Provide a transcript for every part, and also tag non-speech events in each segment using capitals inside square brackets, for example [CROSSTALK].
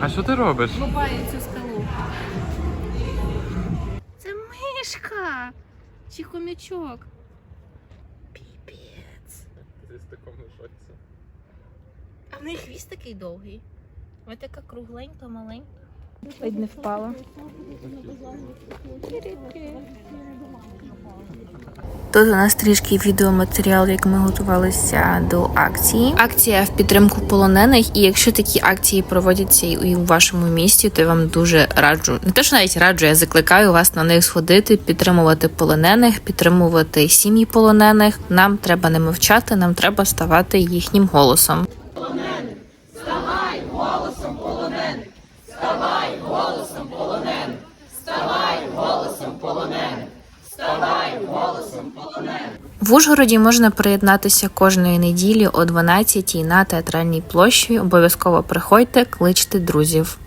А що ти робиш? Лупаю цю скалу. Це мишка! Чи хомячок? Піпець. Ти в такому шоці. А в неї хвіст такий довгий. Ось така кругленька, маленька. Ледь не впала. Тут у нас трішки відеоматеріал, як ми готувалися до акції. Акція в підтримку полонених, і якщо такі акції проводяться і у вашому місті, то я вам дуже раджу. Не те, що навіть раджу, я закликаю вас на них сходити, підтримувати полонених, підтримувати сім'ї полонених. Нам треба не мовчати, нам треба ставати їхнім голосом. В Ужгороді можна приєднатися кожної неділі о 12 на театральній площі. Обов'язково приходьте, кличте друзів.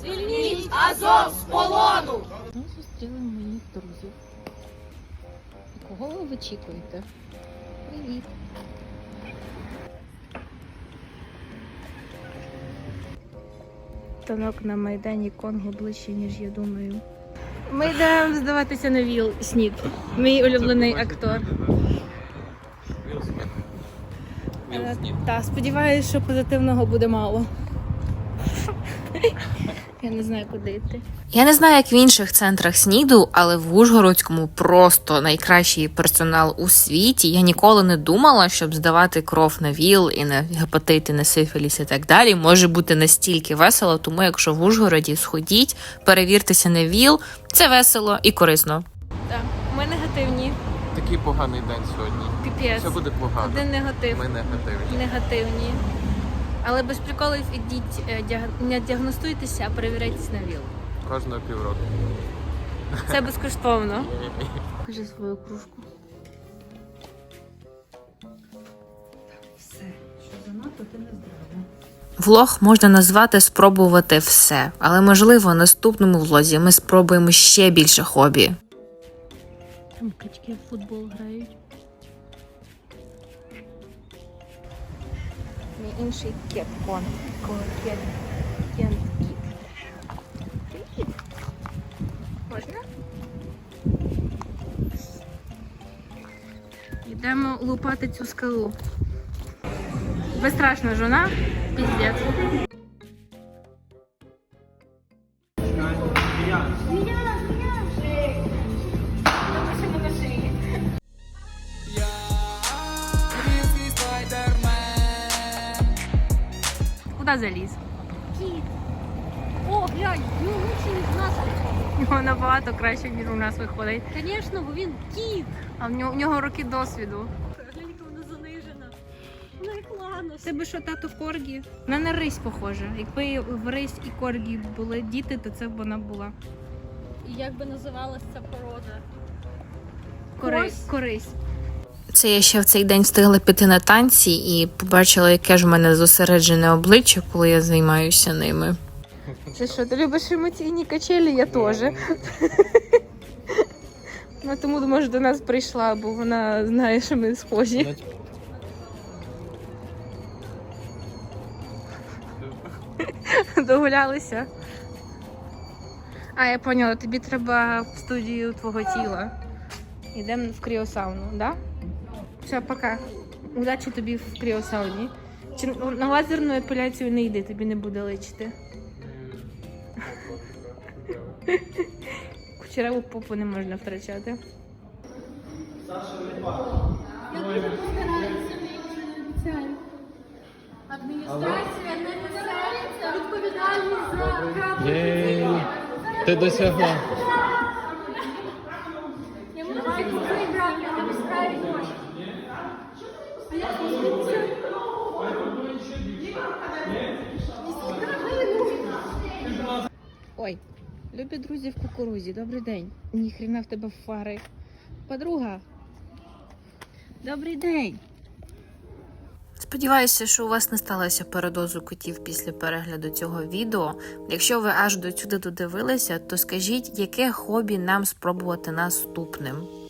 Звільніть Азов з полону! Ми зустріли моїх друзів. Кого ви очікуєте? Привіт! Танок на Майдані Конго ближче, ніж я думаю. Ми йдемо здаватися на Віл Сніп, Мій улюблений актор. Е, Та, сподіваюся, що позитивного буде мало. Я не знаю, куди йти. Я не знаю, як в інших центрах СНІДу, але в Ужгородському просто найкращий персонал у світі. Я ніколи не думала, щоб здавати кров на ВІЛ і на гепатити, на сифіліс і так далі. Може бути настільки весело, тому якщо в Ужгороді сходіть, перевіртеся на ВІЛ, це весело і корисно. Так, ми негативні. Такий поганий день сьогодні. Піпець. Все буде погано. Один негатив. Ми негативні. Негативні. Але без приколів ідіть, е, не діагностуйтеся, а перевіряйтесь на ВІЛ. Кожного півроку. Це безкоштовно. [LAUGHS] Покажи свою кружку. Все, що занадто, ти не здорова. Влог можна назвати спробувати все, але можливо в наступному влозі ми спробуємо ще більше хобі. Там качки в футбол грають. Мій інший кет кон. Кет. Кент кіт. Привіт. Можна? Йдемо лупати цю скалу. Безстрашна жона. Піздець. Куда заліз? Кіт. О, глянь, ну лучше від нас. Його набагато краще, ніж у нас виходить. Звісно, бо він кіт. А в нього, в нього роки досвіду. Глянь, яка вона занижена. Ну як ладно. Це би що тато в коргі? Вона на рись похожа. Якби в рись і коргі були діти, то це б вона була. І як би називалась ця порода? Корись. Корись. Це я ще в цей день встигла піти на танці і побачила, яке ж в мене зосереджене обличчя, коли я займаюся ними. Це що, ти любиш емоційні качелі? Я теж. Ну, тому може до нас прийшла, бо вона знає, що ми схожі. Догулялися. А, я поняла, тобі треба в студію твого тіла. Йдемо в кріосауну, да? Все, пока. Удачі тобі в кріосауні. Чи на лазерну епіляцію не йди, тобі не буде личити. [LAUGHS] Кучереву попу не можна втрачати. Адміністрація не несе відповідальність за. Ти досягла. Я можу не. А я спустився. Ой, любі друзі в кукурузі, добрий день. Ніхрена в тебе фари. Подруга. Добрий день. Сподіваюся, що у вас не сталося передозу котів після перегляду цього відео. Якщо ви аж до сюди додивилися, то скажіть, яке хобі нам спробувати наступним.